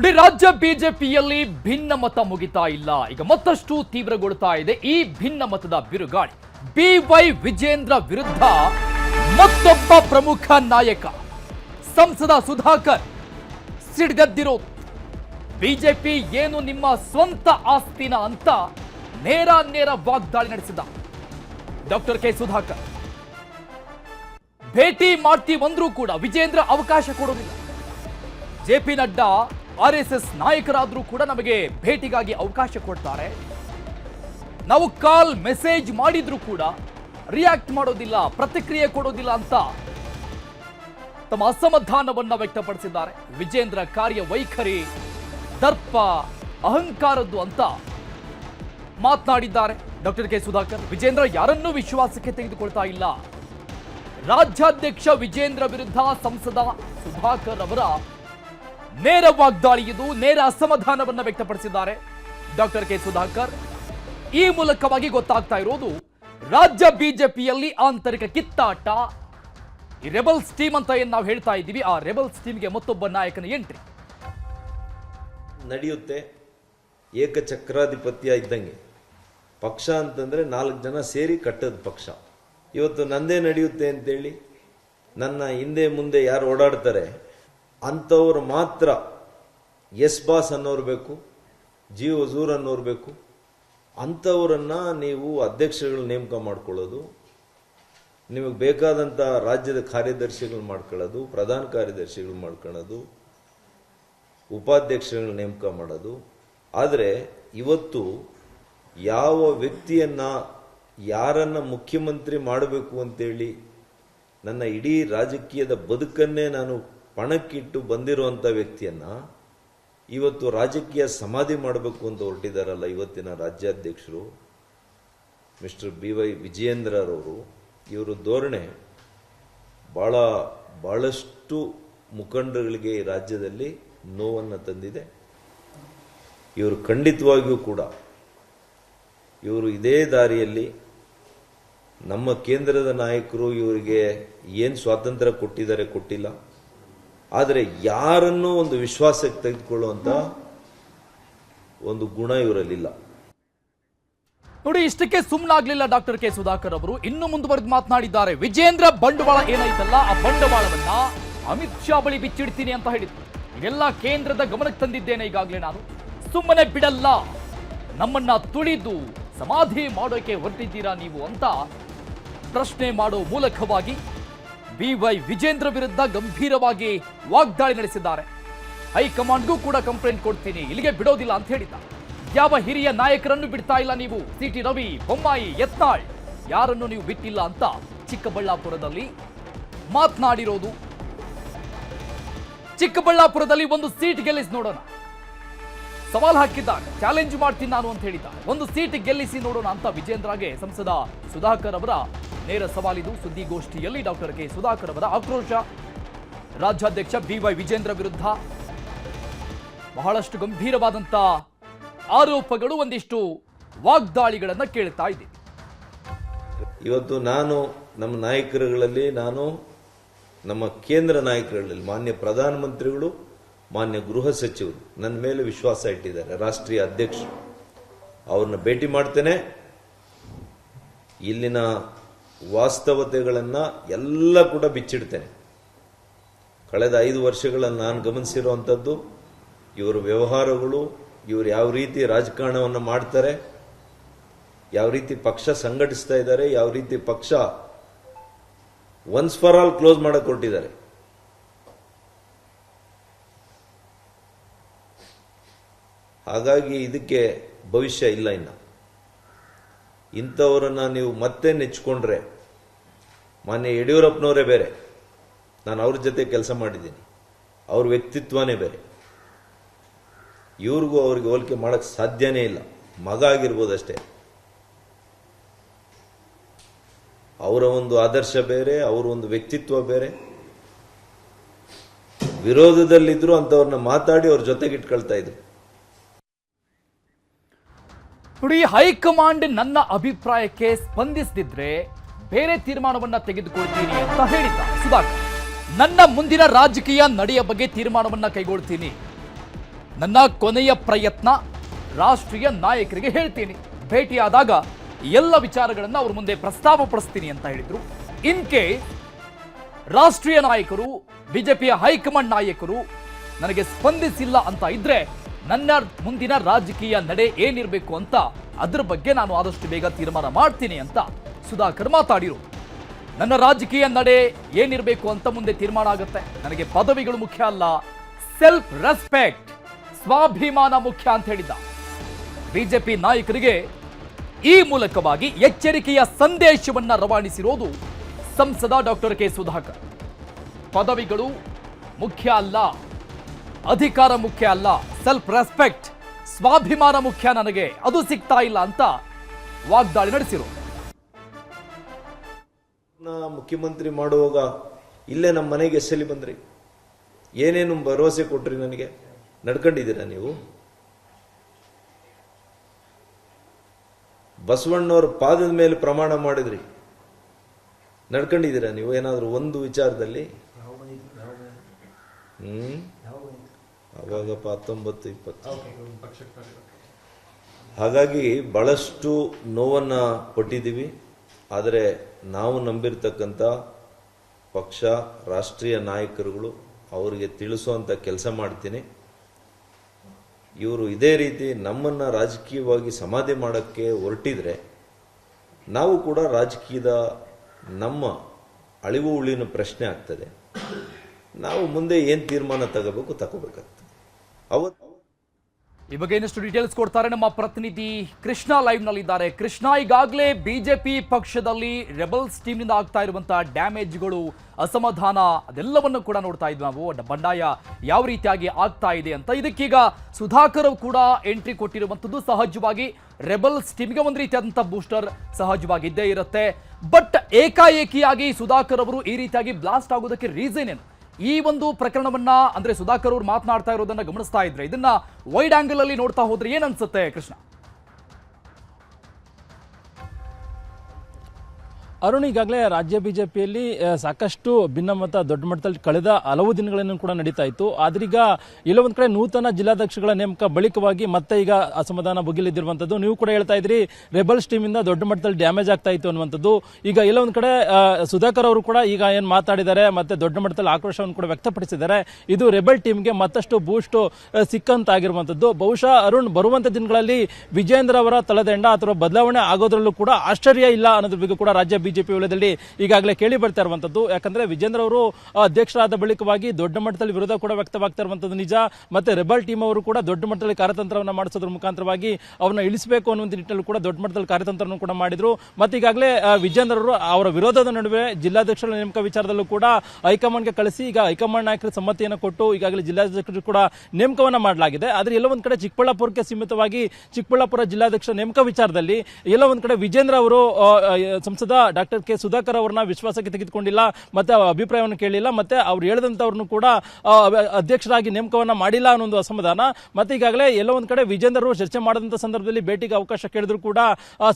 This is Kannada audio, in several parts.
ನೋಡಿ, ರಾಜ್ಯ ಬಿಜೆಪಿಯಲ್ಲಿ ಭಿನ್ನ ಮತ ಮುಗಿತಾ ಇಲ್ಲ. ಈಗ ಮತ್ತಷ್ಟು ತೀವ್ರಗೊಳ್ತಾ ಇದೆ ಈ ಭಿನ್ನ ಮತದ ಬಿರುಗಾಳಿ. ಬಿ ವೈ ವಿಜೇಂದ್ರ ವಿರುದ್ಧ ಮತ್ತೊಬ್ಬ ಪ್ರಮುಖ ನಾಯಕ, ಸಂಸದ ಸುಧಾಕರ್ ಸಿಡ್ಗದ್ದಿರೋ ಬಿಜೆಪಿ ಏನು ನಿಮ್ಮ ಸ್ವಂತ ಆಸ್ತಿನ ಅಂತ ನೇರ ನೇರ ವಾಗ್ದಾಳಿ ನಡೆಸಿದ ಡಾಕ್ಟರ್ ಕೆ ಸುಧಾಕರ್. ಭೇಟಿ ಮಾಡ್ತೀವಂದ್ರೂ ಕೂಡ ವಿಜೇಂದ್ರ ಅವಕಾಶ ಕೊಡೋದಿಲ್ಲ. J P Nadda R S S ನಾಯಕರಾದರೂ ಕೂಡ ನಮಗೆ ಭೇಟಿಗಾಗಿ ಅವಕಾಶ ಕೊಡ್ತಾರೆ. ನಾವು ಕಾಲ್, ಮೆಸೇಜ್ ಮಾಡಿದ್ರು ಕೂಡ ರಿಯಾಕ್ಟ್ ಮಾಡೋದಿಲ್ಲ, ಪ್ರತಿಕ್ರಿಯೆ ಕೊಡೋದಿಲ್ಲ ಅಂತ ತಮ್ಮ ಅಸಮಾಧಾನವನ್ನ ವ್ಯಕ್ತಪಡಿಸಿದ್ದಾರೆ. ವಿಜೇಂದ್ರ ಕಾರ್ಯ ವೈಖರಿ ದರ್ಪ, ಅಹಂಕಾರದ್ದು ಅಂತ ಮಾತನಾಡಿದ್ದಾರೆ. ಡಾಕ್ಟರ್ ಕೆ ಸುಧಾಕರ್, ವಿಜೇಂದ್ರ ಯಾರನ್ನೂ ವಿಶ್ವಾಸಕ್ಕೆ ತೆಗೆದುಕೊಳ್ತಾ ಇಲ್ಲ. ರಾಜ್ಯಾಧ್ಯಕ್ಷ ವಿಜೇಂದ್ರ ವಿರುದ್ಧ ಸಂಸದ ಸುಧಾಕರ್ ಅವರ ನೇರ ವಾಗ್ದಾಳಿ ಇದು ನೇರ ಅಸಮಾಧಾನವನ್ನು ವ್ಯಕ್ತಪಡಿಸಿದ್ದಾರೆ. ಡಾಕ್ಟರ್ ಕೆ ಸುಧಾಕರ್, ಈ ಮೂಲಕವಾಗಿ ಗೊತ್ತಾಗ್ತಾ ಇರೋದು, ರಾಜ್ಯ ಬಿಜೆಪಿಯಲ್ಲಿ ಆಂತರಿಕ ಕಿತ್ತಾಟ. ರೆಬಲ್ಸ್ ಟೀಮ್ ಅಂತ ಏನು ನಾವು ಹೇಳ್ತಾ ಇದ್ದೀವಿ, ಆ ರೆಬಲ್ಸ್ ಟೀಮ್ಗೆ ಮತ್ತೊಬ್ಬ ನಾಯಕನ ಎಂಟ್ರಿ. ನಡೆಯುತ್ತೆ. ಏಕಚಕ್ರಾಧಿಪತ್ಯ ಇದ್ದಂಗೆ. ಪಕ್ಷ ಅಂತಂದ್ರೆ ನಾಲ್ಕು ಜನ ಸೇರಿ ಕಟ್ಟದ ಪಕ್ಷ. ಇವತ್ತು ನಂದೇ ನಡೆಯುತ್ತೆ ಅಂತೇಳಿ, ನನ್ನ ಹಿಂದೆ ಮುಂದೆ ಯಾರು ಓಡಾಡ್ತಾರೆ ಅಂಥವ್ರು ಮಾತ್ರ ಎಸ್ ಬಾಸ್ ಅನ್ನೋರು ಬೇಕು ಜಿ ಹಜೂರ್ ಅನ್ನೋರು ಬೇಕು ಅಂಥವ್ರನ್ನ ನೀವು ಅಧ್ಯಕ್ಷಗಳು ನೇಮಕ ಮಾಡ್ಕೊಳ್ಳೋದು, ನಿಮಗೆ ಬೇಕಾದಂಥ ರಾಜ್ಯದ ಕಾರ್ಯದರ್ಶಿಗಳು ಮಾಡ್ಕೊಳ್ಳೋದು, ಪ್ರಧಾನ ಕಾರ್ಯದರ್ಶಿಗಳು ಮಾಡ್ಕೊಳ್ಳೋದು ಉಪಾಧ್ಯಕ್ಷಗಳ ನೇಮಕ ಮಾಡೋದು. ಆದರೆ ಇವತ್ತು ಯಾವ ವ್ಯಕ್ತಿಯನ್ನು ಯಾರನ್ನು ಮುಖ್ಯಮಂತ್ರಿ ಮಾಡಬೇಕು ಅಂತೇಳಿ ನನ್ನ ಇಡೀ ರಾಜಕೀಯದ ಬದುಕನ್ನೇ ನಾನು ಪಣಕ್ಕಿಟ್ಟು ಬಂದಿರುವಂಥ ವ್ಯಕ್ತಿಯನ್ನ ಇವತ್ತು ರಾಜಕೀಯ ಸಮಾಧಿ ಮಾಡಬೇಕು ಅಂತ ಹೊರಟಿದಾರಲ್ಲ ಇವತ್ತಿನ ರಾಜ್ಯಾಧ್ಯಕ್ಷರು, ಮಿಸ್ಟರ್ ಬಿ ವೈ ವಿಜಯೇಂದ್ರರವರು. ಇವರು ಧೋರಣೆ ಭಾಳ ಭಾಳಷ್ಟು ಮುಖಂಡರುಗಳಿಗೆ ಈ ರಾಜ್ಯದಲ್ಲಿ ನೋವನ್ನು ತಂದಿದೆ. ಇವರು ಖಂಡಿತವಾಗಿಯೂ ಕೂಡ, ಇವರು ಇದೇ ದಾರಿಯಲ್ಲಿ ನಮ್ಮ ಕೇಂದ್ರದ ನಾಯಕರು ಇವರಿಗೆ ಏನು ಸ್ವಾತಂತ್ರ್ಯ ಕೊಟ್ಟಿದ್ದಾರೆ ಕೊಟ್ಟಿಲ್ಲ. ಆದರೆ ಯಾರನ್ನು ಒಂದು ವಿಶ್ವಾಸಕ್ಕೆ ತೆಗೆದುಕೊಳ್ಳುವಂತ ಒಂದು ಗುಣ ಇವರಲ್ಲಿಲ್ಲ. ನೋಡಿ, ಇಷ್ಟಕ್ಕೆ ಸುಮ್ಮನಾಗ್ಲಿಲ್ಲ ಡಾಕ್ಟರ್ ಕೆ ಸುಧಾಕರ್ ಅವರು. ಇನ್ನು ಮುಂದುವರೆದು ಮಾತನಾಡಿದ್ದಾರೆ. ವಿಜೇಂದ್ರ ಬಂಡವಾಳ ಏನಾಯ್ತಲ್ಲ, ಆ ಬಂಡವಾಳವನ್ನ ಅಮಿತ್ ಶಾ ಬಳಿ ಬಿಚ್ಚಿಡ್ತೀನಿ ಅಂತ ಹೇಳಿದ್ರು. ಇದೆಲ್ಲ ಕೇಂದ್ರದ ಗಮನಕ್ಕೆ ತಂದಿದ್ದೇನೆ ಈಗಾಗಲೇ ನಾನು. ಸುಮ್ಮನೆ ಬಿಡಲ್ಲ. ನಮ್ಮನ್ನ ತುಳಿದು ಸಮಾಧಿ ಮಾಡೋಕೆ ಹೊರಟಿದ್ದೀರಾ ನೀವು ಅಂತ ಪ್ರಶ್ನೆ ಮಾಡೋ ಮೂಲಕವಾಗಿ ಬಿ ವೈ ವಿಜೇಂದ್ರ ವಿರುದ್ಧ ಗಂಭೀರವಾಗಿ ವಾಗ್ದಾಳಿ ನಡೆಸಿದ್ದಾರೆ. ಹೈಕಮಾಂಡ್ಗೂ ಕೂಡ ಕಂಪ್ಲೇಂಟ್ ಕೊಡ್ತೀನಿ, ಇಲ್ಲಿಗೆ ಬಿಡೋದಿಲ್ಲ ಅಂತ ಹೇಳಿದ್ದ. ಯಾವ ಹಿರಿಯ ನಾಯಕರನ್ನು ಬಿಡ್ತಾ ಇಲ್ಲ ನೀವು? C T Ravi, Bommai, Yatnal. ಯಾರನ್ನು ನೀವು ಬಿಟ್ಟಿಲ್ಲ ಅಂತ ಚಿಕ್ಕಬಳ್ಳಾಪುರದಲ್ಲಿ ಮಾತನಾಡಿರೋದು. ಚಿಕ್ಕಬಳ್ಳಾಪುರದಲ್ಲಿ ಒಂದು ಸೀಟ್ ಗೆಲ್ಲಿಸಿ ನೋಡೋಣ. ಸವಾಲ್ ಹಾಕಿದ್ದಾರೆ ಚಾಲೆಂಜ್ ಮಾಡ್ತೀನಿ ನಾನು ಅಂತ ಹೇಳಿದ್ದ. ಒಂದು ಸೀಟ್ ಗೆಲ್ಲಿಸಿ ನೋಡೋಣ ಅಂತ ವಿಜೇಂದ್ರಗೆ ಸಂಸದ ಸುಧಾಕರ್ ಅವರ ನೇರ ಸವಾಲಿದು ಸುದ್ದಿಗೋಷ್ಠಿಯಲ್ಲಿ ಡಾಕ್ಟರ್ ಕೆ. ಸುಧಾಕರ್ ಅವರ ಆಕ್ರೋಶ. ರಾಜ್ಯಾಧ್ಯಕ್ಷ ಬಿವೈ ವಿಜೇಂದ್ರ ವಿರುದ್ಧ ಬಹಳಷ್ಟು ಗಂಭೀರವಾದಂತ ಆರೋಪಗಳು ಒಂದಿಷ್ಟು ವಾಗ್ದಾಳಿಗಳನ್ನ ಕೇಳ್ತಾ ಇದೆ ಇವತ್ತು ನಾನು ನಮ್ಮ ನಾಯಕರುಗಳಲ್ಲಿ, ನಾನು ನಮ್ಮ ಕೇಂದ್ರ ನಾಯಕರುಗಳಲ್ಲಿ, ಮಾನ್ಯ ಪ್ರಧಾನಮಂತ್ರಿಗಳು, ಮಾನ್ಯ ಗೃಹ ಸಚಿವರು, ನನ್ನ ಮೇಲೆ ವಿಶ್ವಾಸ ಇಟ್ಟಿದ್ದಾರೆ. ರಾಷ್ಟ್ರೀಯ ಅಧ್ಯಕ್ಷರು. ಅವ್ರನ್ನ ಭೇಟಿ ಮಾಡ್ತೇನೆ. ಇಲ್ಲಿನ ವಾಸ್ತವತೆಗಳನ್ನು ಎಲ್ಲ ಕೂಡ ಬಿಚ್ಚಿಡ್ತೇನೆ. ಕಳೆದ ಐದು ವರ್ಷಗಳನ್ನು ನಾನು ಗಮನಿಸಿರುವಂಥದ್ದು, ಇವರ ವ್ಯವಹಾರಗಳು, ಇವರು ಯಾವ ರೀತಿ ರಾಜಕಾರಣವನ್ನು ಮಾಡ್ತಾರೆ, ಯಾವ ರೀತಿ ಪಕ್ಷ ಸಂಘಟಿಸ್ತಾ ಇದ್ದಾರೆ, ಯಾವ ರೀತಿ ಪಕ್ಷ ಒನ್ಸ್ ಫಾರ್ ಆಲ್ ಕ್ಲೋಸ್ ಮಾಡಕ್ಕೆ ಕೊಟ್ಟಿದ್ದಾರೆ ಹಾಗಾಗಿ ಇದಕ್ಕೆ ಭವಿಷ್ಯ ಇಲ್ಲ ಇನ್ನು. ಇಂಥವರನ್ನು ನೀವು ಮತ್ತೆ ನೆಚ್ಕೊಂಡ್ರೆ ಮಾನ್ಯ ಯಡಿಯೂರಪ್ಪನವರೇ ಬೇರೆ. ನಾನು ಅವ್ರ ಜೊತೆ ಕೆಲಸ ಮಾಡಿದ್ದೀನಿ. ಅವ್ರ ವ್ಯಕ್ತಿತ್ವನೇ ಬೇರೆ. ಇವ್ರಿಗೂ ಅವ್ರಿಗೆ ಹೋಲಿಕೆ ಮಾಡೋಕ್ಕೆ ಸಾಧ್ಯನೇ ಇಲ್ಲ. ಮಗ ಆಗಿರ್ಬೋದು ಅಷ್ಟೇ. ಅವರ ಒಂದು ಆದರ್ಶ ಬೇರೆ, ಅವರ ಒಂದು ವ್ಯಕ್ತಿತ್ವ ಬೇರೆ. ವಿರೋಧದಲ್ಲಿದ್ರು ಅಂಥವ್ರನ್ನ ಮಾತಾಡಿ ಅವ್ರ ಜೊತೆಗೆ ಇಟ್ಕೊಳ್ತಾ ಇದ್ರು. ನೋಡಿ ಹೈಕಮಾಂಡ್ ನನ್ನ ಅಭಿಪ್ರಾಯಕ್ಕೆ ಸ್ಪಂದಿಸದಿದ್ರೆ ಬೇರೆ ತೀರ್ಮಾನವನ್ನ ತೆಗೆದುಕೊಳ್ತೀನಿ ಅಂತ ಹೇಳಿದ್ದ. ಸುಧಾಕರ್ ನನ್ನ ಮುಂದಿನ ರಾಜಕೀಯ ನಡೆಯ ಬಗ್ಗೆ ತೀರ್ಮಾನವನ್ನ ಕೈಗೊಳ್ತೀನಿ. ನನ್ನ ಕೊನೆಯ ಪ್ರಯತ್ನ ರಾಷ್ಟ್ರೀಯ ನಾಯಕರಿಗೆ ಹೇಳ್ತೀನಿ. ಭೇಟಿಯಾದಾಗ ಎಲ್ಲ ವಿಚಾರಗಳನ್ನು ಅವ್ರ ಮುಂದೆ ಪ್ರಸ್ತಾಪಪಡಿಸ್ತೀನಿ ಅಂತ ಹೇಳಿದ್ರು. ಇನ್ ಕೇಸ್ ರಾಷ್ಟ್ರೀಯ ನಾಯಕರು, ಬಿಜೆಪಿಯ ಹೈಕಮಾಂಡ್ ನಾಯಕರು ನನಗೆ ಸ್ಪಂದಿಸಿಲ್ಲ ಅಂತ ಇದ್ರೆ ನನ್ನ ಮುಂದಿನ ರಾಜಕೀಯ ನಡೆ ಏನಿರಬೇಕು ಅಂತ ಅದ್ರ ಬಗ್ಗೆ ನಾನು ಆದಷ್ಟು ಬೇಗ ತೀರ್ಮಾನ ಮಾಡ್ತೀನಿ ಅಂತ ಸುಧಾಕರ್ ಮಾತಾಡಿರು. ನನ್ನ ರಾಜಕೀಯ ನಡೆ ಏನಿರಬೇಕು ಅಂತ ಮುಂದೆ ತೀರ್ಮಾನ ಆಗುತ್ತೆ. ನನಗೆ ಪದವಿಗಳು ಮುಖ್ಯ ಅಲ್ಲ. ಸೆಲ್ಫ್ ರೆಸ್ಪೆಕ್ಟ್ ಸ್ವಾಭಿಮಾನ ಮುಖ್ಯ ಅಂತ ಹೇಳಿದ್ದ. ಬಿಜೆಪಿ ನಾಯಕರಿಗೆ ಈ ಮೂಲಕವಾಗಿ ಎಚ್ಚರಿಕೆಯ ಸಂದೇಶವನ್ನ ರವಾನಿಸಿರೋದು ಸಂಸದ ಡಾಕ್ಟರ್ ಕೆ ಸುಧಾಕರ್. ಪದವಿಗಳು ಮುಖ್ಯ ಅಲ್ಲ. ಅಧಿಕಾರ ಮುಖ್ಯ ಅಲ್ಲ. ಸೆಲ್ಫ್ ರೆಸ್ಪೆಕ್ಟ್ ಸ್ವಾಭಿಮಾನ ಮುಖ್ಯ ನನಗೆ. ಅದು ಸಿಗ್ತಾ ಇಲ್ಲ ಅಂತ ವಾಗ್ದಾಳಿ ನಡೆಸಿರು. ಮುಖ್ಯಮಂತ್ರಿ ಮಾಡುವಾಗ ಇಲ್ಲೇ ನಮ್ಮ ಮನೆಗೆ ಎಸ್ಸಲ್ಲಿ ಬಂದ್ರಿ? ಏನೇನು ಭರವಸೆ ಕೊಟ್ರಿ ನನಗೆ? ನಡ್ಕೊಂಡಿದ್ದೀರಾ ನೀವು? ಬಸವಣ್ಣವ್ರ ಪಾದದ ಮೇಲೆ ಪ್ರಮಾಣ ಮಾಡಿದ್ರಿ. ನಡ್ಕೊಂಡಿದ್ದೀರಾ ನೀವು? ಏನಾದರೂ ಒಂದು ವಿಚಾರದಲ್ಲಿ? ಹ್ಮ್. ಅವಾಗಪ್ಪ ಹತ್ತೊಂಬತ್ತು ಇಪ್ಪತ್ತು. ಹಾಗಾಗಿ ಬಹಳಷ್ಟು ನೋವನ್ನ ಪಟ್ಟಿದ್ದೀವಿ. ಆದರೆ ನಾವು ನಂಬಿರ್ತಕ್ಕಂಥ ಪಕ್ಷ, ರಾಷ್ಟ್ರೀಯ ನಾಯಕರುಗಳು ಅವರಿಗೆ ತಿಳಿಸುವಂಥ ಕೆಲಸ ಮಾಡ್ತೀನಿ. ಇವರು ಇದೇ ರೀತಿ ನಮ್ಮನ್ನು ರಾಜಕೀಯವಾಗಿ ಸಮಾಧಿ ಮಾಡೋಕ್ಕೆ ಹೊರಟಿದ್ರೆ ನಾವು ಕೂಡ ರಾಜಕೀಯದ ನಮ್ಮ ಅಳಿವು ಉಳಿನ ಪ್ರಶ್ನೆ ಆಗ್ತದೆ. ನಾವು ಮುಂದೆ ಏನು ತೀರ್ಮಾನ ತಗೋಬೇಕು ತಗೋಬೇಕಾಗ್ತದೆ. ಅವತ್ತು ಈ ಬಗ್ಗೆ ಇನ್ನಷ್ಟು ಡೀಟೇಲ್ಸ್ ಕೊಡ್ತಾರೆ ನಮ್ಮ ಪ್ರತಿನಿಧಿ ಕೃಷ್ಣ ಲೈವ್ ನಲ್ಲಿದ್ದಾರೆ. ಕೃಷ್ಣ, ಈಗಾಗಲೇ ಬಿಜೆಪಿ ಪಕ್ಷದಲ್ಲಿ ರೆಬಲ್ಸ್ ಟೀಮ್ನಿಂದ ಆಗ್ತಾ ಇರುವಂತಹ ಡ್ಯಾಮೇಜ್ಗಳು ಅಸಮಾಧಾನ, ಅದೆಲ್ಲವನ್ನು ಕೂಡ ನೋಡ್ತಾ ಇದ್ವಿ ನಾವು. ಬಂಡಾಯ ಯಾವ ರೀತಿಯಾಗಿ ಆಗ್ತಾ ಇದೆ ಅಂತ. ಇದಕ್ಕೀಗ ಸುಧಾಕರ್ ಕೂಡ ಎಂಟ್ರಿ ಕೊಟ್ಟಿರುವಂತದ್ದು ಸಹಜವಾಗಿ ರೆಬಲ್ಸ್ ಟೀಮ್ಗೆ ಒಂದು ರೀತಿಯಾದಂಥ ಬೂಸ್ಟರ್ ಸಹಜವಾಗಿದ್ದೇ ಇರುತ್ತೆ. ಬಟ್ ಏಕಾಏಕಿಯಾಗಿ ಸುಧಾಕರ್ ಅವರು ಈ ರೀತಿಯಾಗಿ ಬ್ಲಾಸ್ಟ್ ಆಗೋದಕ್ಕೆ ರೀಸನ್ ಏನು? ಈ ಒಂದು ಪ್ರಕರಣವನ್ನ ಅಂದ್ರೆ ಸುಧಾಕರ್ ಅವರು ಮಾತನಾಡ್ತಾ ಇರೋದನ್ನ ಗಮನಿಸ್ತಾ ಇದ್ರೆ ಇದನ್ನ ವೈಡ್ ಆಂಗಲ್ ಅಲ್ಲಿ ನೋಡ್ತಾ ಹೋದ್ರೆ ಏನ್ ಅನ್ಸುತ್ತೆ ಕೃಷ್ಣ? ಅರುಣ್, ಈಗಾಗಲೇ ರಾಜ್ಯ ಬಿಜೆಪಿಯಲ್ಲಿ ಸಾಕಷ್ಟು ಭಿನ್ನಮತ ದೊಡ್ಡ ಮಟ್ಟದಲ್ಲಿ ಕಳೆದ ಹಲವು ದಿನಗಳನ್ನು ಕೂಡ ನಡೀತಾ ಇತ್ತು. ಆದ್ರೀಗ ಒಂದು ಕಡೆ ನೂತನ ಜಿಲ್ಲಾಧ್ಯಕ್ಷಗಳ ನೇಮಕ ಬಳಿಕವಾಗಿ ಮತ್ತೆ ಈಗ ಅಸಮಾಧಾನ ಭುಗಿಲಿದ್ದಿರುವಂತದ್ದು. ನೀವು ಕೂಡ ಹೇಳ್ತಾ ಇದ್ರಿ, ರೆಬಲ್ಸ್ ಟೀಮ್ ಇಂದ ದೊಡ್ಡ ಮಟ್ಟದಲ್ಲಿ ಡ್ಯಾಮೇಜ್ ಆಗ್ತಾ ಇತ್ತು ಅನ್ನುವಂಥದ್ದು. ಈಗ ಎಲ್ಲ ಒಂದ್ ಕಡೆ ಸುಧಾಕರ್ ಅವರು ಕೂಡ ಈಗ ಏನು ಮಾತಾಡಿದ್ದಾರೆ, ಮತ್ತೆ ದೊಡ್ಡ ಮಟ್ಟದಲ್ಲಿ ಆಕ್ರೋಶವನ್ನು ಕೂಡ ವ್ಯಕ್ತಪಡಿಸಿದ್ದಾರೆ. ಇದು ರೆಬಲ್ ಟೀಮ್ಗೆ ಮತ್ತಷ್ಟು ಬೂಸ್ಟ್ ಸಿಕ್ಕಂತಾಗಿರುವಂಥದ್ದು. ಬಹುಶಃ ಅರುಣ್, ಬರುವಂತ ದಿನಗಳಲ್ಲಿ ವಿಜೇಂದ್ರ ಅವರ ತಲೆದಂಡ ಅಥವಾ ಬದಲಾವಣೆ ಆಗೋದ್ರಲ್ಲೂ ಕೂಡ ಆಶ್ಚರ್ಯ ಇಲ್ಲ ಅನ್ನೋದ್ರ ಬಗ್ಗೆ ಕೂಡ ರಾಜ್ಯ ಬಿಜೆಪಿ ವಲಯದಲ್ಲಿ ಈಗಾಗಲೇ ಕೇಳಿ ಬರ್ತಾ ಇರುವಂತದ್ದು. ಯಾಕಂದ್ರೆ ವಿಜೇಂದ್ರ ಅವರು ಅಧ್ಯಕ್ಷರಾದ ಬಳಿಕವಾಗಿ ದೊಡ್ಡ ಮಟ್ಟದಲ್ಲಿ ವಿರೋಧ ಕೂಡ ವ್ಯಕ್ತವಾಗ್ತಾ ಇರುವಂತದ್ದು ನಿಜ. ಮತ್ತೆ ರೆಬಲ್ ಟೀಮ್ ಅವರು ಕೂಡ ದೊಡ್ಡ ಮಟ್ಟದಲ್ಲಿ ಕಾರ್ಯತಂತ್ರವನ್ನು ಮಾಡಿಸೋದ್ರ ಮುಖಾಂತರವಾಗಿ ಅವ್ರನ್ನ ಇಳಿಸಬೇಕು ಅನ್ನುವಂತ ನಿಟ್ಟಿನಲ್ಲಿ ಕೂಡ ದೊಡ್ಡ ಮಟ್ಟದಲ್ಲಿ ಕಾರ್ಯತಂತ್ರವನ್ನು ಕೂಡ ಮಾಡಿದ್ರು. ಮತ್ತೆ ಈಗಾಗಲೇ ವಿಜೇಂದ್ರ ಅವರು ಅವರ ವಿರೋಧದ ನಡುವೆ ಜಿಲ್ಲಾಧ್ಯಕ್ಷರ ನೇಮಕ ವಿಚಾರದಲ್ಲೂ ಕೂಡ ಹೈಕಮಾಂಡ್ಗೆ ಕಳಿಸಿ ಈಗ ಹೈಕಮಾಂಡ್ ನಾಯಕರ ಸಮ್ಮತಿಯನ್ನು ಕೊಟ್ಟು ಈಗಾಗಲೇ ಜಿಲ್ಲಾಧ್ಯಕ್ಷರು ಕೂಡ ನೇಮಕವನ್ನ ಮಾಡಲಾಗಿದೆ. ಆದರೆ ಎಲ್ಲ ಒಂದ್ ಕಡೆ ಚಿಕ್ಕಬಳ್ಳಾಪುರಕ್ಕೆ ಸೀಮಿತವಾಗಿ ಚಿಕ್ಕಬಳ್ಳಾಪುರ ಜಿಲ್ಲಾಧ್ಯಕ್ಷರ ನೇಮಕ ವಿಚಾರದಲ್ಲಿ ಎಲ್ಲ ಒಂದ್ ಕಡೆ ವಿಜೇಂದ್ರ ಅವರು ಸಂಸದ ಡಾಕ್ಟರ್ ಕೆ ಸುಧಾಕರ್ ಅವರನ್ನ ವಿಶ್ವಾಸಕ್ಕೆ ತೆಗೆದುಕೊಂಡಿಲ್ಲ, ಮತ್ತೆ ಅಭಿಪ್ರಾಯವನ್ನು ಕೇಳಿಲ್ಲ ಮತ್ತೆ ಅವ್ರು ಹೇಳಿದಂಥವ್ರನ್ನು ಕೂಡ ಅಧ್ಯಕ್ಷರಾಗಿ ನೇಮಕವನ್ನ ಮಾಡಿಲ್ಲ ಅನ್ನೋ ಒಂದು ಅಸಮಾಧಾನ. ಮತ್ತೆ ಈಗಾಗಲೇ ಎಲ್ಲ ಕಡೆ ವಿಜೇಂದ್ರ ಚರ್ಚೆ ಮಾಡಿದಂಥ ಸಂದರ್ಭದಲ್ಲಿ ಭೇಟಿಗೆ ಅವಕಾಶ ಕೇಳಿದ್ರು ಕೂಡ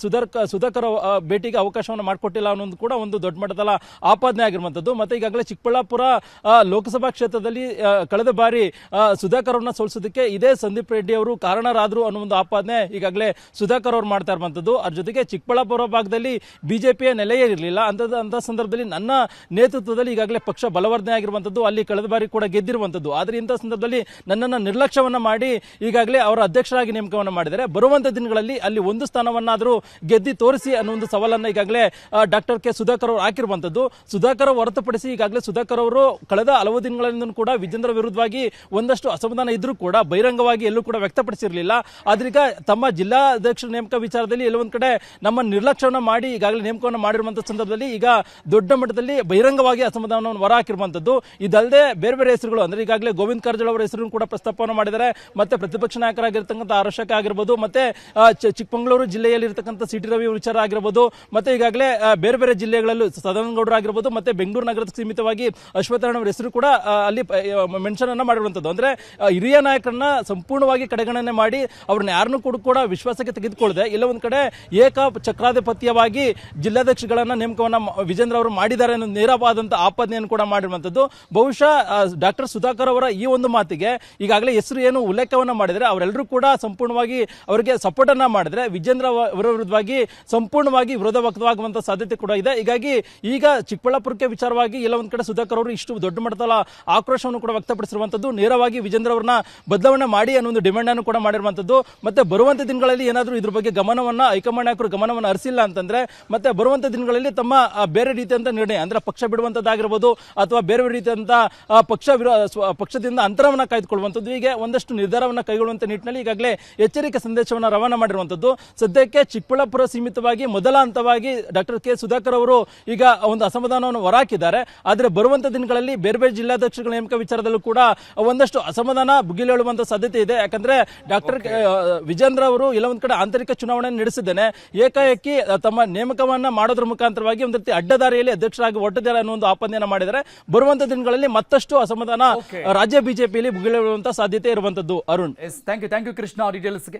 ಸುಧಾರ್, ಸುಧಾಕರ್ ಭೇಟಿಗೆ ಅವಕಾಶವನ್ನು ಮಾಡಿಕೊಟ್ಟಿಲ್ಲ ಅನ್ನೋದು ಕೂಡ ಒಂದು ದೊಡ್ಡ ಮಟ್ಟದ ಆಪಾದನೆ ಆಗಿರುವಂಥದ್ದು. ಮತ್ತೆ ಈಗಾಗಲೇ ಚಿಕ್ಕಬಳ್ಳಾಪುರ ಲೋಕಸಭಾ ಕ್ಷೇತ್ರದಲ್ಲಿ ಕಳೆದ ಬಾರಿ ಸುಧಾಕರ್ ಅವ್ರನ್ನ ಸೋಲಿಸೋದಕ್ಕೆ ಇದೇ ಸಂದೀಪ್ ರೆಡ್ಡಿ ಅವರು ಕಾರಣರಾದ್ರು ಅನ್ನೋ ಒಂದು ಆಪಾದನೆ ಈಗಾಗಲೇ ಸುಧಾಕರ್ ಅವರು ಮಾಡ್ತಾ ಇರುವಂತದ್ದು ಅದ್ರ ಜೊತೆಗೆ ಚಿಕ್ಕಬಳ್ಳಾಪುರ ಭಾಗದಲ್ಲಿ ಬಿಜೆಪಿಯ ನೆಲೆಯೇ ಇರಲಿಲ್ಲ ಅಂಥದ್ದು ಅಂತ ಸಂದರ್ಭದಲ್ಲಿ ನನ್ನ ನೇತೃತ್ವದಲ್ಲಿ ಈಗಾಗಲೇ ಪಕ್ಷ ಬಲವರ್ಧನೆ ಆಗಿರುವಂತದ್ದು ಅಲ್ಲಿ ಕಳೆದ ಬಾರಿ ಕೂಡ ಗೆದ್ದಿರುವಂತದ್ದು ಆದರೆ ಇಂಥ ಸಂದರ್ಭದಲ್ಲಿ ನನ್ನನ್ನು ನಿರ್ಲಕ್ಷ್ಯವನ್ನ ಮಾಡಿ ಈಗಾಗಲೇ ಅವರ ಅಧ್ಯಕ್ಷರಾಗಿ ನೇಮಕವನ್ನು ಮಾಡಿದರೆ ಬರುವಂತ ದಿನಗಳಲ್ಲಿ ಅಲ್ಲಿ ಒಂದು ಸ್ಥಾನವನ್ನಾದರೂ ಗೆದ್ದಿ ತೋರಿಸಿ ಅನ್ನೋ ಒಂದು ಸವಾಲನ್ನ ಈಗಾಗಲೇ ಡಾಕ್ಟರ್ ಕೆ. ಸುಧಾಕರ್ ಅವರು ಹಾಕಿರುವಂತದ್ದು ಸುಧಾಕರ್ ಹೊರತುಪಡಿಸಿ ಈಗಾಗಲೇ ಸುಧಾಕರ್ ಅವರು ಕಳೆದ ಹಲವು ದಿನಗಳಿಂದ ಕೂಡ ವಿಜೇಂದ್ರ ವಿರುದ್ಧವಾಗಿ ಒಂದಷ್ಟು ಅಸಮಾಧಾನ ಇದ್ರೂ ಕೂಡ ಬಹಿರಂಗವಾಗಿ ಎಲ್ಲೂ ಕೂಡ ವ್ಯಕ್ತಪಡಿಸಿರಲಿಲ್ಲ. ಆದ್ರೀಗ ತಮ್ಮ ಜಿಲ್ಲಾಧ್ಯಕ್ಷರ ನೇಮಕ ವಿಚಾರದಲ್ಲಿ ಎಲ್ಲೊಂದು ಕಡೆ ನಮ್ಮ ನಿರ್ಲಕ್ಷ್ಯವನ್ನು ಮಾಡಿ ಈಗಾಗಲೇ ನೇಮಕವನ್ನು ಮಾಡಿರುವಂತಹ ಸಂದರ್ಭದಲ್ಲಿ ಈಗ ದೊಡ್ಡ ಮಟ್ಟದಲ್ಲಿ ಬಹಿರಂಗವಾಗಿ ಅಸಮಾಧಾನವನ್ನು ಹೊರ ಹಾಕಿರುವಂತದ್ದು ಇದಲ್ಲದೆ ಬೇರೆ ಬೇರೆ ಹೆಸರುಗಳು, ಅಂದ್ರೆ ಈಗಾಗಲೇ ಗೋವಿಂದ ಕಾರಜೋಳ ಅವರ ಹೆಸರನ್ನು ಕೂಡ ಪ್ರಸ್ತಾಪವನ್ನು ಮಾಡಿದ್ದಾರೆ. ಮತ್ತೆ ಪ್ರತಿಪಕ್ಷ ನಾಯಕರಾಗಿರ್ತಕ್ಕಂಥ ಆರಕ್ಷಕ ಆಗಿರ್ಬೋದು, ಮತ್ತೆ ಚಿಕ್ಕಮಗಳೂರು ಜಿಲ್ಲೆಯಲ್ಲಿ ಇರತಕ್ಕಂಥ ಸಿಟಿ ರವಿ ವಿಚಾರ ಆಗಿರ್ಬೋದು, ಮತ್ತೆ ಈಗಾಗಲೇ ಬೇರೆ ಬೇರೆ ಜಿಲ್ಲೆಗಳಲ್ಲೂ ಸದಾನಂದಗೌಡರು ಆಗಿರ್ಬೋದು, ಮತ್ತೆ ಬೆಂಗಳೂರು ನಗರದ ಸೀಮಿತವಾಗಿ ಅಶ್ವತ್ಥನಾರಾಯಣ ಅವರ ಹೆಸರು ಕೂಡ ಅಲ್ಲಿ ಮೆನ್ಷನ್ ಅನ್ನ ಮಾಡಿರುವಂತದ್ದು. ಅಂದ್ರೆ ಹಿರಿಯ ನಾಯಕರನ್ನ ಸಂಪೂರ್ಣವಾಗಿ ಕಡೆಗಣನೆ ಮಾಡಿ ಅವ್ರನ್ನ ಯಾರನ್ನೂ ಕೂಡ ಕೂಡ ವಿಶ್ವಾಸಕ್ಕೆ ತೆಗೆದುಕೊಳ್ಳದೆ, ಇಲ್ಲ ಒಂದ್ ಕಡೆ ಏಕ ಚಕ್ರಾಧಿಪತ್ಯವಾಗಿ ಜಿಲ್ಲಾಧ್ಯಕ್ಷ ಅಧಿಕಾರಿಗಳನ್ನ ನೇಮಕವನ್ನ ವಿಜೇಂದ್ರ ಅವರು ಮಾಡಿದ್ದಾರೆ ಅನ್ನೋ ನೇರವಾದಂತ ಆಪಾದನೆಯನ್ನು ಕೂಡ ಮಾಡಿರುವಂತದ್ದು. ಬಹುಶಃ ಡಾಕ್ಟರ್ ಸುಧಾಕರ್ ಅವರ ಈ ಒಂದು ಮಾತಿಗೆ ಈಗಾಗಲೇ ಹೆಸರು ಏನು ಉಲ್ಲೇಖವನ್ನ ಮಾಡಿದ್ರೆ ಅವರೆಲ್ಲರೂ ಕೂಡ ಸಂಪೂರ್ಣವಾಗಿ ಅವರಿಗೆ ಸಪೋರ್ಟ್ ಅನ್ನ ಮಾಡಿದ್ರೆ ವಿಜೇಂದ್ರ ಅವರ ವಿರುದ್ಧವಾಗಿ ಸಂಪೂರ್ಣವಾಗಿ ವಿರೋಧ ವ್ಯಕ್ತವಾಗುವಂತ ಸಾಧ್ಯತೆ ಕೂಡ ಇದೆ. ಹೀಗಾಗಿ ಈಗ ಚಿಕ್ಕಬಳ್ಳಾಪುರಕ್ಕೆ ವಿಚಾರವಾಗಿ ಎಲ್ಲ ಒಂದ್ ಕಡೆ ಸುಧಾಕರ್ ಅವರು ಇಷ್ಟು ದೊಡ್ಡ ಮಟ್ಟದ ಆಕ್ರೋಶವನ್ನು ಕೂಡ ವ್ಯಕ್ತಪಡಿಸಿರುವಂತದ್ದು. ನೇರವಾಗಿ ವಿಜೇಂದ್ರ ಅವರನ್ನ ಬದಲಾವಣೆ ಮಾಡಿ ಅನ್ನೋ ಒಂದು ಡಿಮ್ಯಾಂಡ್ ಅನ್ನು ಕೂಡ ಮಾಡಿರುವಂತದ್ದು. ಮತ್ತೆ ಬರುವಂತ ದಿನಗಳಲ್ಲಿ ಏನಾದರೂ ಇದ್ರ ಬಗ್ಗೆ ಗಮನವನ್ನ ಹೈಕಮಾಂಡ್ ನಾಯಕರು ಗಮನವನ್ನ ಹರಿಸಿಲ್ಲ ಅಂತಂದ್ರೆ ಮತ್ತೆ ಬರುವಂತ ದಿನಗಳಲ್ಲಿ ತಮ್ಮ ಬೇರೆ ರೀತಿಯಂತ ನಿರ್ಣಯ ಅಂದ್ರೆ ಪಕ್ಷ ಬಿಡುವಂತದ್ದಾಗಿರ್ಬೋದು ಅಥವಾ ಬೇರೆ ಬೇರೆ ರೀತಿಯಂತ ಪಕ್ಷ ಪಕ್ಷದಿಂದ ಅಂತರವನ್ನ ಕಾಯ್ದುಕೊಳ್ಳುವಂಥದ್ದು ಹೀಗೆ ಒಂದಷ್ಟು ನಿರ್ಧಾರವನ್ನು ಕೈಗೊಳ್ಳುವಂತ ನಿಟ್ಟಿನಲ್ಲಿ ಈಗಾಗಲೇ ಎಚ್ಚರಿಕೆ ಸಂದೇಶವನ್ನ ರವಾನೆ ಮಾಡಿರುವಂತದ್ದು. ಸದ್ಯಕ್ಕೆ ಚಿಕ್ಕಬಳ್ಳಾಪುರ ಸೀಮಿತವಾಗಿ ಮೊದಲ ಹಂತವಾಗಿ ಡಾಕ್ಟರ್ ಕೆ ಸುಧಾಕರ್ ಅವರು ಈಗ ಒಂದು ಅಸಮಾಧಾನವನ್ನು ಹೊರಹಾಕಿದ್ದಾರೆ ಆದರೆ ಬರುವಂತ ದಿನಗಳಲ್ಲಿ ಬೇರೆ ಬೇರೆ ಜಿಲ್ಲಾಧ್ಯಕ್ಷಗಳ ನೇಮಕ ವಿಚಾರದಲ್ಲೂ ಕೂಡ ಒಂದಷ್ಟು ಅಸಮಾಧಾನ ಭುಗಿಲೇಳುವಂತ ಸಾಧ್ಯತೆ ಇದೆ. ಯಾಕಂದ್ರೆ ಡಾಕ್ಟರ್ ವಿಜೇಂದ್ರ ಅವರು ಎಲ್ಲ ಒಂದ್ ಕಡೆ ಆಂತರಿಕ ಚುನಾವಣೆ ನಡೆಸಿದ್ದೇನೆ. ಏಕಾಏಕಿ ತಮ್ಮ ನೇಮಕವನ್ನ ಮಾಡೋದ್ರ ಮುಖಾಂತರವಾಗಿ ಒಂದು ರೀತಿ ಅಡ್ಡದಾರಿಯಲ್ಲಿ ಅಧ್ಯಕ್ಷರಾಗಿ ಹೊರಟಿದ್ದಾರೆ ಅನ್ನೋ ಒಂದು ಆಪಾದನೆಯನ್ನ ಮಾಡಿದರೆ ಬರುವಂತ ದಿನಗಳಲ್ಲಿ ಮತ್ತಷ್ಟು ಅಸಮಾಧಾನ. ರಾಜ್ಯ ಬಿಜೆಪಿಯಲ್ಲಿ ಭುಗಿಲೇಳುವಂತ ಸಾಧ್ಯತೆ ಇರುವಂತದ್ದು. Arun. Thank you thank you Krishna ಡೀಟೇಲ್ಸ್ಗೆ